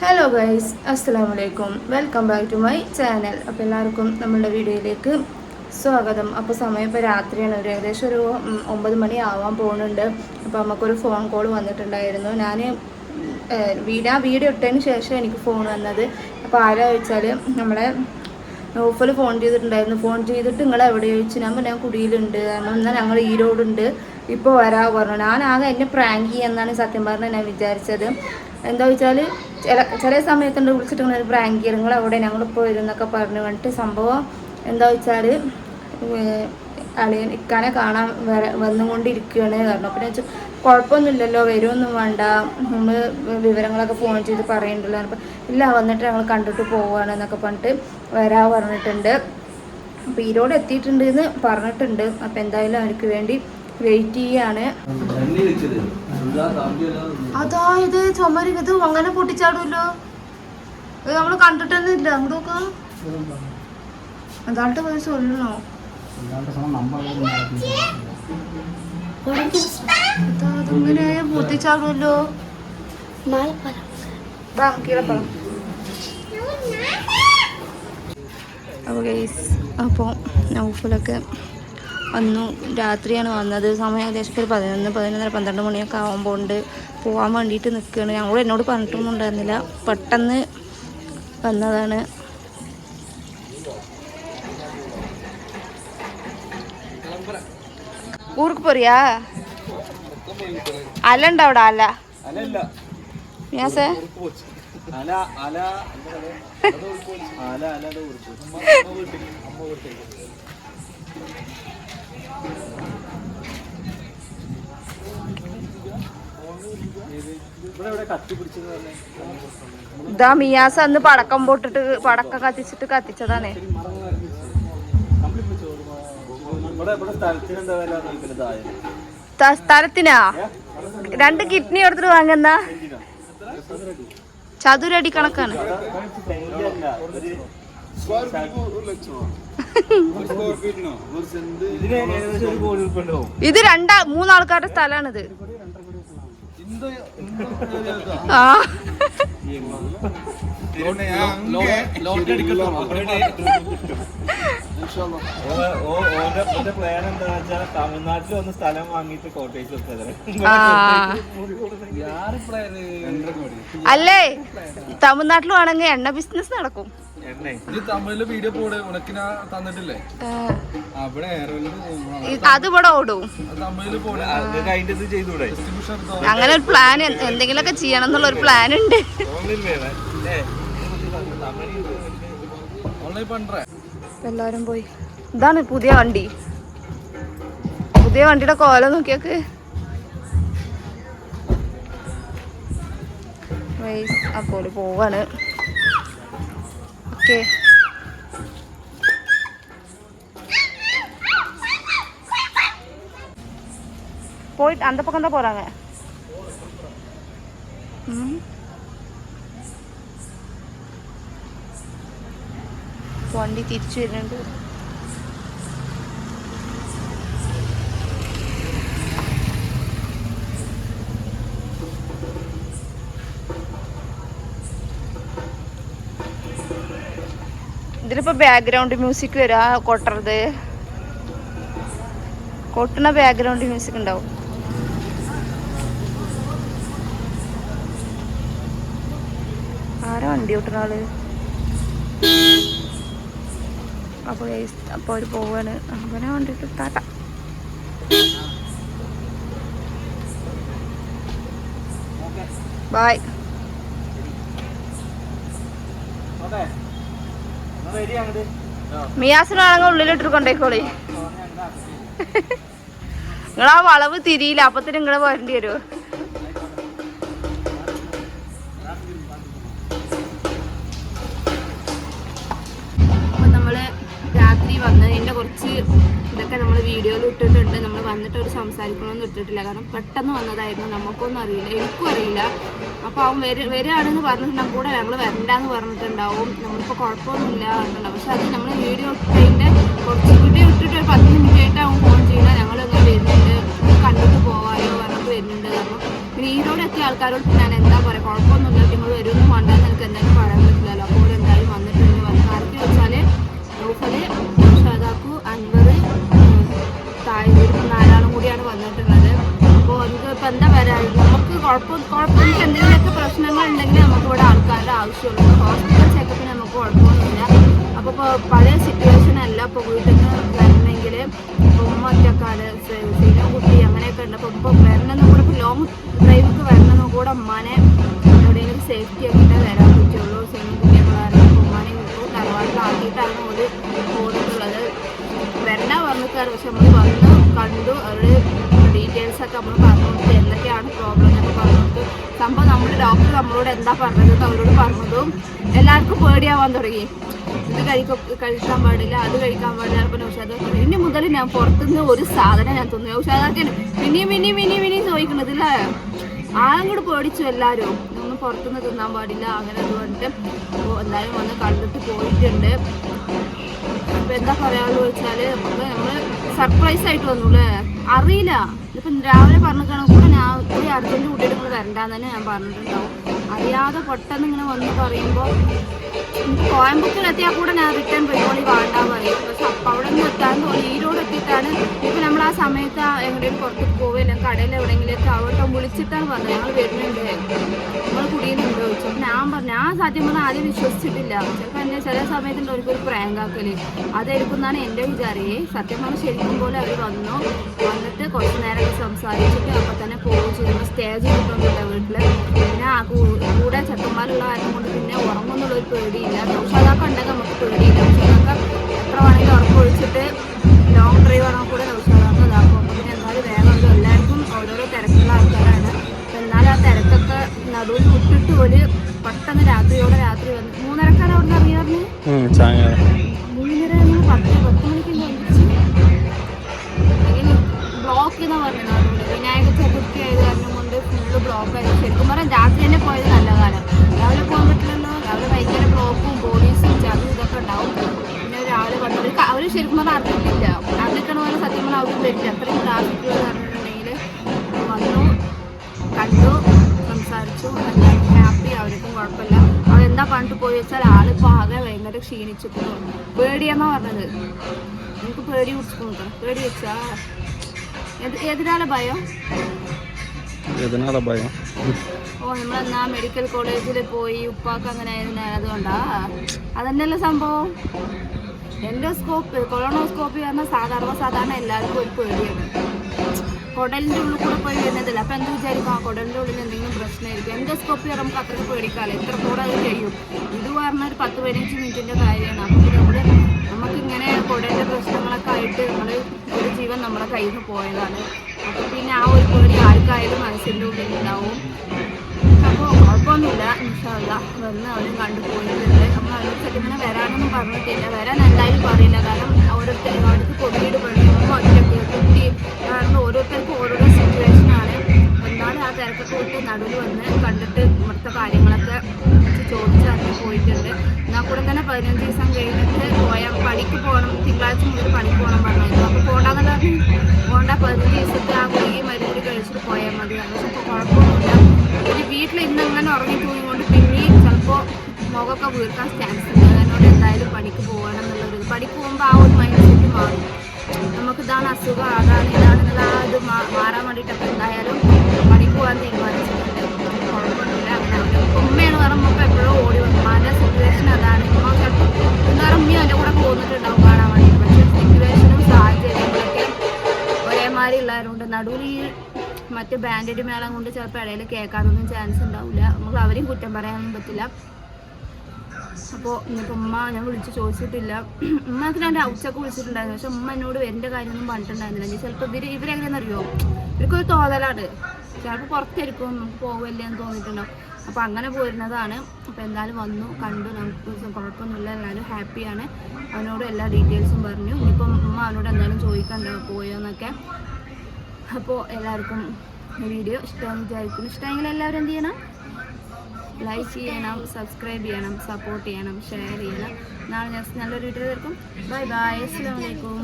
Hello guys അസ്സാം വലൈക്കും welcome back to my channel അപ്പോൾ എല്ലാവർക്കും നമ്മളുടെ വീഡിയോയിലേക്ക് സ്വാഗതം. അപ്പോൾ സമയം ഇപ്പോൾ രാത്രിയാണ്. ഒരു ഏകദേശം ഒരു ഒമ്പത് മണി ആവാൻ പോകുന്നുണ്ട്. അപ്പോൾ നമുക്കൊരു ഫോൺ കോൾ വന്നിട്ടുണ്ടായിരുന്നു. ഞാൻ വീട് ആ വീഡിയോ ഇട്ടതിന് ശേഷം എനിക്ക് ഫോൺ വന്നത്. അപ്പോൾ ആരാ ചോദിച്ചാൽ നമ്മളെ നോഫൽ ഫോൺ ചെയ്തിട്ടുണ്ടായിരുന്നു. ഫോൺ ചെയ്തിട്ട് നിങ്ങൾ എവിടെ ചോദിച്ചു? ഞാൻ ഞാൻ കുടിയിലുണ്ട്. എന്നാൽ ഞങ്ങൾ ഈരോടുണ്ട്. ഇപ്പോൾ വരാ പറഞ്ഞു. ഞാൻ ആകെ എന്നെ പ്രാങ്ക് ചെയ്യാന്നാണ് സത്യം പറഞ്ഞാൽ ഞാൻ വിചാരിച്ചത്. എന്താ വെച്ചാൽ ചില ചില സമയത്തുണ്ട് വിളിച്ചിട്ട് ഇങ്ങനെ ഒരു പ്രാങ്ക് നിങ്ങൾ അവിടെ ഞങ്ങളിപ്പോൾ വരും എന്നൊക്കെ പറഞ്ഞു കണ്ടിട്ട് സംഭവം എന്താ വെച്ചാൽ അളിയൻ ഇക്കാനെ കാണാൻ വന്നുകൊണ്ടിരിക്കുകയാണ് കാരണം പിന്നെ വെച്ചാൽ കുഴപ്പമൊന്നുമില്ലല്ലോ വരുമൊന്നും വേണ്ട. നമ്മൾ വിവരങ്ങളൊക്കെ ഫോൺ ചെയ്ത് പറയുന്നുണ്ടല്ലോ അപ്പം ഇല്ല വന്നിട്ട് ഞങ്ങൾ കണ്ടിട്ട് പോവുകയാണ് എന്നൊക്കെ പറഞ്ഞിട്ട് വരാ പറഞ്ഞിട്ടുണ്ട്. അപ്പോൾ ഈരോട് എത്തിയിട്ടുണ്ട് എന്ന് പറഞ്ഞിട്ടുണ്ട്. അപ്പോൾ എന്തായാലും അവർക്ക് വേണ്ടി വെയിറ്റ് ചെയ്യാണ്. അതായത് ചുമരിക്കത് അങ്ങനെ പൊട്ടിച്ചാടുമല്ലോ. നമ്മൾ കണ്ടിട്ടൊന്നുമില്ല. അങ്ങോട്ട് പോയി ചൊല്ലണോ പൊട്ടിച്ചാടുമല്ലോ. അപ്പോൾ അപ്പോൾ വന്നു രാത്രിയാണ് വന്നത്. സമയം ഏകദേശം ഒരു പതിനൊന്ന് പതിനൊന്നര പന്ത്രണ്ട് മണിയൊക്കെ ആകുമ്പോൾ ഉണ്ട് പോകാൻ വേണ്ടിയിട്ട് നിൽക്കുകയാണ് ഞങ്ങൾ എന്നോട് പറഞ്ഞിട്ടൊന്നും ഉണ്ടായിരുന്നില്ല. പെട്ടെന്ന് വന്നതാണ്. ഊർക്ക് പോറിയാ? അല ഉണ്ടോ അവിടെ? അല. അല അല ഇതാ മിയാസ് അന്ന് പടക്കം പൊട്ടിട്ട് പടക്കം കത്തിച്ചിട്ട് കത്തിച്ചതാണേ. സ്ഥലത്തിന് രണ്ട് കിഡ്നി എടുത്തിട്ട് വാങ്ങുന്ന? ചതുരടി കണക്കാണ്. ഇത് രണ്ടാ മൂന്നാൾക്കാരുടെ സ്ഥലമാണിത് ആ. ഓന്റെ പ്ലാൻ എന്താ വെച്ചാൽ തമിഴ്നാട്ടിൽ ഒന്ന് സ്ഥലം വാങ്ങിയിട്ട് കോട്ടേജ് അല്ലേ? തമിഴ്നാട്ടിൽ ആണെങ്കിൽ എണ്ണ ബിസിനസ് നടക്കും. എണ്ണ ഇത് തമിഴിൽ വീഡിയോ പോടെ ഉണക്കിന തന്നിട്ടില്ലേ? ആ, അവിടെ എയർവെല്ലിൽ ഇ- അത് ഇവിടെ ഓടും അങ്ങനെ ഒരു പ്ലാൻ എന്തെങ്കിലുമൊക്കെ ചെയ്യണം എന്നുള്ള ഒരു പ്ലാൻ ഉണ്ട്. എല്ലാരും പോയി. ഇതാണ് പുതിയ വണ്ടി. പുതിയ വണ്ടിയുടെ കോല നോക്കിയൊക്കെ. അപ്പോൾ പോവാണ്. ഓക്കെ போயிட்டு அந்த பக்கம் தான் போறாங்க ம். വണ്ടി തിരിച്ചു വരുന്നുണ്ട് ഇതിലിപ്പോ ബാക്ക്ഗ്രൗണ്ട് മ്യൂസിക് വരും. ആ കൊട്ടറത് കൊട്ടണ ബാക്ക്ഗ്രൗണ്ട് മ്യൂസിക് ഉണ്ടാവും. ആരാ വണ്ടി ഓട്ടുന്ന ആൾ? അപ്പോൾ അപ്പോൾ അവർ പോവാണ്. അങ്ങനെ വണ്ടിട്ട് താട്ട ബായ് ഓക്കെ മിയാസിനാണെങ്കിൽ ഉള്ളിലിട്ട് കൊണ്ടേക്കോളി നിങ്ങൾ ആ വളവ് തിരിയില്ല. അപ്പത്തിന് നിങ്ങളെ പോരേണ്ടി വരുമോ അപ്പൊ നമ്മൾ രാത്രി വന്നതിന്റെ കുറച്ച് ഇതൊക്കെ നമ്മൾ വീഡിയോയിൽ ഇട്ടിട്ടുണ്ട്. നമ്മൾ വന്നിട്ട് ഒരു സംസാരിക്കണമെന്ന് ഇട്ടിട്ടില്ല. കാരണം പെട്ടെന്ന് വന്നതായിരുന്നു. നമുക്കൊന്നും അറിയില്ല. എനിക്കും അറിയില്ല. അപ്പോൾ അവൻ വര വരികയാണെന്ന് പറഞ്ഞിട്ടുണ്ടെങ്കിൽ കൂടെ ഞങ്ങൾ വരണ്ടെന്ന് പറഞ്ഞിട്ടുണ്ടാവും. നമ്മളിപ്പോൾ കുഴപ്പമൊന്നുമില്ല പറഞ്ഞിട്ടുണ്ടാവും പക്ഷെ അത് നമ്മൾ വീഡിയോ ഇട്ടതിന്റെ കുറച്ച് വീഡിയോ ഇട്ടിട്ട് ഒരു പത്ത് മിനിറ്റ് ആയിട്ട് അവൻ ഫോൺ ചെയ്യണം ഞങ്ങൾ വരുന്നുണ്ട്. കണ്ടിട്ട് പോവാലോ പറഞ്ഞിട്ട് വരുന്നുണ്ട്. കാരണം പിന്നെ ഈരോട് എത്തിയ ആൾക്കാരോട് ഞാൻ എന്താ പറയുക കുഴപ്പമൊന്നുമില്ല. നിങ്ങൾ വരുമെന്ന് വേണ്ടെന്ന് എനിക്ക് എന്തായാലും പറയാൻ പറ്റില്ലല്ലോ. അപ്പോൾ എന്തായാലും വന്നിട്ടുണ്ട്. വന്ന് ആർക്ക് വെച്ചാൽ ഷാദാക്കു കൂടിയാണ് വന്നിട്ടുള്ളത്. അപ്പോൾ നമുക്ക് ഇപ്പം എന്താ പറയുക നമുക്ക് കുഴപ്പം കുഴപ്പം എന്തെങ്കിലുമൊക്കെ പ്രശ്നങ്ങൾ ഉണ്ടെങ്കിൽ നമുക്ക് ഇവിടെ ആൾക്കാരുടെ ആവശ്യമുള്ളൂ ഹോസ്പിറ്റൽ ചെക്കപ്പിന് നമുക്ക് കുഴപ്പമൊന്നുമില്ല. അപ്പോൾ ഇപ്പോൾ പഴയ സിറ്റുവേഷൻ അല്ല. ഇപ്പോൾ വീട്ടിൽ നിന്ന് വരണമെങ്കിൽ ഉമ്മ ഒറ്റക്കാട് സീനോ കുട്ടി അങ്ങനെയൊക്കെ ഉണ്ട്. അപ്പോൾ ഇപ്പോൾ വരണമെന്നും കൂടെ ഇപ്പോൾ ലോങ് ഡ്രൈവൊക്കെ വരണമെന്നും കൂടെ ഉമ്മാനെ എവിടെയെങ്കിലും സേഫ്റ്റി ആക്കിയിട്ടേ വരാൻ പറ്റുള്ളൂ. സീനോ കുട്ടിയൊക്കെ വരണം. ഉമ്മാനെ തറവാട്ടിലാക്കിയിട്ടാണ് ഒരു പോയിട്ടുള്ളത് വരണ്ട വന്നിട്ടാണ് പക്ഷെ നമ്മൾ വന്നു കണ്ടു അവരുടെ ഡീറ്റെയിൽസ് ഒക്കെ നമ്മൾ പറഞ്ഞു കൊടുത്തു എന്തൊക്കെയാണ് പ്രോബ്ലം എന്നൊക്കെ പറഞ്ഞു കൊടുത്തു. സംഭവം നമ്മുടെ ഡോക്ടർ നമ്മളോട് എന്താ പറഞ്ഞത് അവരോട് പറഞ്ഞതും എല്ലാവർക്കും പേടിയാവാൻ തുടങ്ങി. ഇത് കഴിക്കും കഴിക്കാൻ പാടില്ല അത് കഴിക്കാൻ പാടില്ല അപ്പം അത് ഇനി മുതൽ ഞാൻ പുറത്തുനിന്ന് ഒരു സാധനം ഞാൻ തിന്നു. നൗഷാദൊക്കെ പിന്നെയും പിന്നെയും പിന്നെയും പിന്നെയും ചോദിക്കുന്നത് ഇല്ലേ ആളങ്ങോട്ട് പേടിച്ചു എല്ലാവരും ഒന്നും പുറത്തുനിന്ന് തിന്നാൻ പാടില്ല അങ്ങനെ അതുകൊണ്ട് എന്തായാലും വന്ന് കണ്ടിട്ട് പോയിട്ടുണ്ട്. ഇപ്പൊ എന്താ പറയാന്ന് വെച്ചാൽ നമ്മൾ നമ്മൾ സർപ്രൈസ് ആയിട്ട് വന്നു അല്ലേ അറിയില്ല. ഇപ്പൊ രാവിലെ പറഞ്ഞിട്ടാണ്. കൂടെ ഞാൻ ഒരു അർജന്റ് കൂട്ടിയിട്ട് കൂടെ വരണ്ടാന്ന് തന്നെ ഞാൻ പറഞ്ഞിട്ടുണ്ടാവും. അറിയാതെ പെട്ടെന്ന് ഇങ്ങനെ വന്ന് പറയുമ്പോ എനിക്ക് കോയമ്പത്തൂർ എത്തിയാൽ കൂടെ ഞാൻ റിട്ടേൺ പോയിക്കോളി വേണ്ടാന്ന് പറയും. പക്ഷെ അപ്പം അവിടെ നിന്ന് എത്താൻ തോന്നി. ഈരോട് എത്തിയിട്ടാണ് ഇപ്പൊ നമ്മൾ ആ സമയത്ത് എങ്ങോട്ടേലും പുറത്തേക്ക് പോവില്ല കടയിൽ എവിടെയെങ്കിലും അവിടെ വിളിച്ചിട്ടാണ് പറഞ്ഞത്. ഞങ്ങൾ വരുന്നുണ്ട്. നമ്മൾ അപ്പൊ ഞാൻ പറഞ്ഞു ഞാൻ സത്യം പറഞ്ഞാൽ ആദ്യം വിശ്വസിച്ചിട്ടില്ല. ചിലപ്പോൾ എന്നെ ചില സമയത്തുണ്ട് അവർക്കൊരു പ്രാങ്കാക്കൽ അതായിരിക്കും എന്നാണ് എന്റെ വിചാരേ. സത്യം പറഞ്ഞാൽ ശരിക്കും പോലെ അവർ വന്നു. വന്നിട്ട് കുറച്ച് നേരം സംസാരിച്ചിട്ട് അപ്പം തന്നെ പോവുകയും ചെയ്തു. സ്റ്റേജ് കിട്ടുന്നില്ല വീട്ടിൽ പിന്നെ ആ കൂടെ ചെക്കന്മാരുള്ള കാരണം കൊണ്ട് പിന്നെ ഉറങ്ങുന്നുള്ളൊരു പേടിയില്ല. നൗഷാദാക്ക ഉണ്ടെങ്കിൽ നമുക്ക് പേടിയില്ല. നൗഷാദാക്ക എത്ര വേണമെങ്കിലും ഉറപ്പൊഴിച്ചിട്ട് ലോങ് ഡ്രൈവ് ആണെങ്കിൽ കൂടെ നൗഷാദാക്ക ഇതാക്കും പിന്നെ എന്തായാലും വേഗം ഒരു എല്ലാവർക്കും ഓരോരോ തിരക്കുള്ള ആൾക്കാരാണ്. എന്നാലും ആ തിരക്കൊക്കെ നടുവിൽ വിട്ടിട്ട് ഒരു എന്തോ ബ്ലോക്ക് എന്ന് പറഞ്ഞത് വിനായക ചതുർത്ഥി ആയത് കാരണം കൊണ്ട് ഫുള്ള് ബ്ലോക്ക് ആയത് ശരിക്കും പറഞ്ഞാൽ രാത്രി തന്നെ പോയത് നല്ല കാലം. രാവിലെ പോകാൻ പറ്റില്ലല്ലോ. രാവിലെ ഭയങ്കര ബ്ലോക്കും പോലീസും ചതും ഇതൊക്കെ ഉണ്ടാവും. പിന്നെ രാവിലെ വന്നത് അവർ ശരിക്കും പറഞ്ഞാൽ അറിഞ്ഞിട്ടില്ല. അറിഞ്ഞിക്കണ പോലെ സത്യം പറഞ്ഞാൽ അവർക്ക് വരില്ല അത്രയും ട്രാഫിക് അവരെന്താ പണ്ട് പോയി വെച്ചാൽ ആളിപ്പോൾ ആകെ ഭയങ്കര ക്ഷീണിച്ചു പേടിയെന്നാ പറഞ്ഞത്. എനിക്ക് പേടി പിടിച്ചു പേടി വെച്ചാ. ഏതിനാണ് ഭയം? എതിനാളെ ഭയം? ഓ നമ്മളെന്നാ മെഡിക്കൽ കോളേജിൽ പോയി ഉപ്പാക്ക് അങ്ങനെ ആയിരുന്നു അതുകൊണ്ടാ അതന്നെയല്ലേ സംഭവം? എൻഡോസ്കോപ്പ് കൊളോണോസ്കോപ്പി പറഞ്ഞാൽ സാധാരണ സാധാരണ എല്ലാവർക്കും ഒരു പേടിയാണ്. കുടലിന്റെ ഉള്ളിൽ കൂടെ പോയി വരുന്നതല്ല? അപ്പം എന്ത് വിചാരിക്കും? ആ കുടലിന്റെ ഉള്ളിൽ എന്തെങ്കിലും പ്രശ്നമായിരിക്കും. എൻഡോസ്കോപ്പി നമുക്ക് അത്രയ്ക്ക് പേടിക്കാമല്ലോ എത്ര കൂടെ അത് ചെയ്യും ഇത് പറഞ്ഞാൽ ഒരു പത്ത് പതിനഞ്ച് മിനിറ്റിന്റെ കാര്യമാണ്. അപ്പോൾ നമ്മൾ നമുക്കിങ്ങനെ കുടലിന്റെ പ്രശ്നങ്ങളൊക്കെ ആയിട്ട് നമ്മൾ ഒരു ജീവൻ നമ്മുടെ കയ്യിൽ നിന്ന് പോയതാണ്. അപ്പോൾ പിന്നെ ആ ഒരു പേടി ആർക്കായാലും മനസ്സിന്റെ ഉള്ളിൽ ഉണ്ടാവും. അപ്പോൾ കുഴപ്പമൊന്നുമില്ല. ഇൻഷാല്ല വന്ന് അവരും കണ്ടു പോയിട്ടുണ്ട്. നമ്മൾ അവരോട് ഇങ്ങനെ വരാനൊന്നും പറഞ്ഞിട്ടില്ല. വരാൻ എന്തായാലും പറയില്ല. പതിനഞ്ച് ദിവസത്തെ ആ ഗുളിക മരുന്നിൽ കഴിച്ചിട്ട് പോയാൽ മതി. പക്ഷെ ഇപ്പോൾ കുഴപ്പമൊന്നുമില്ല. പിന്നെ വീട്ടിൽ ഇന്ന് അങ്ങനെ ഉറങ്ങി തൂങ്ങിക്കൊണ്ട് പിന്നെയും ചിലപ്പോൾ മുഖമൊക്കെ വീർക്കാൻ ചാൻസ് ഉണ്ട്. അതിനോട് എന്തായാലും പണിക്ക് പോകണം എന്നുള്ളൊരു പണിക്ക് പോകുമ്പോൾ ആ ഒരു മൈൻഡ് സെറ്റ് മാറും. നമുക്ക് ഇതാണ് അസുഖം അതാണ് ഇതാണെന്നുള്ള ആ ഇത് മാറാൻ വേണ്ടിയിട്ടൊക്കെ എന്തായാലും പണിക്ക് പോകാൻ തീരുമാനിച്ചിട്ടുണ്ട് നടുവിൽ ഈ മറ്റു ബാൻഡേഡ് മേളം കൊണ്ട് ചിലപ്പോൾ ഇടയിൽ കേൾക്കാനൊന്നും ചാൻസ് ഉണ്ടാവില്ല. നമുക്ക് അവരെയും കുറ്റം പറയാനൊന്നും പറ്റില്ല. അപ്പോൾ ഇനിയിപ്പോൾ ഉമ്മ ഞാൻ വിളിച്ച് ചോദിച്ചിട്ടില്ല. ഉമ്മക്ക് ഞാൻ ഉച്ചയ്ക്ക് വിളിച്ചിട്ടുണ്ടായിരുന്നു. പക്ഷെ ഉമ്മ എന്നോട് എന്റെ കാര്യമൊന്നും പറഞ്ഞിട്ടുണ്ടായിരുന്നില്ല. ചിലപ്പോൾ ഇവർ ഇവരെങ്ങനെയാണെന്നറിയോ ഇവർക്കൊരു തോന്നലാണ്. ചിലപ്പോൾ പുറത്തായിരിക്കും നമുക്ക് പോവില്ല എന്ന് തോന്നിയിട്ടുണ്ടാവും. അപ്പോൾ അങ്ങനെ പോരുന്നതാണ്. അപ്പോൾ എന്തായാലും വന്നു കണ്ടു. നമുക്ക് കുഴപ്പമൊന്നുമില്ല. എല്ലാവരും ഹാപ്പിയാണ് അവനോട് എല്ലാ ഡീറ്റെയിൽസും പറഞ്ഞു. ഇനിയിപ്പം ഉമ്മ അവനോട് എന്തായാലും ചോദിക്കണ്ടോ പോയോന്നൊക്കെ അപ്പോൾ എല്ലാവർക്കും വീഡിയോ ഇഷ്ടമെന്ന് വിചാരിക്കുന്നു. ഇഷ്ടമെങ്കിൽ എല്ലാവരും എന്ത് ചെയ്യണം? ലൈക്ക് ചെയ്യണം സബ്സ്ക്രൈബ് ചെയ്യണം സപ്പോർട്ട് ചെയ്യണം ഷെയർ ചെയ്യണം. നാളെ ഞാൻ നല്ലൊരു വീഡിയോ തീർക്കും ബൈ ബൈ അസ്സാം വലൈക്കും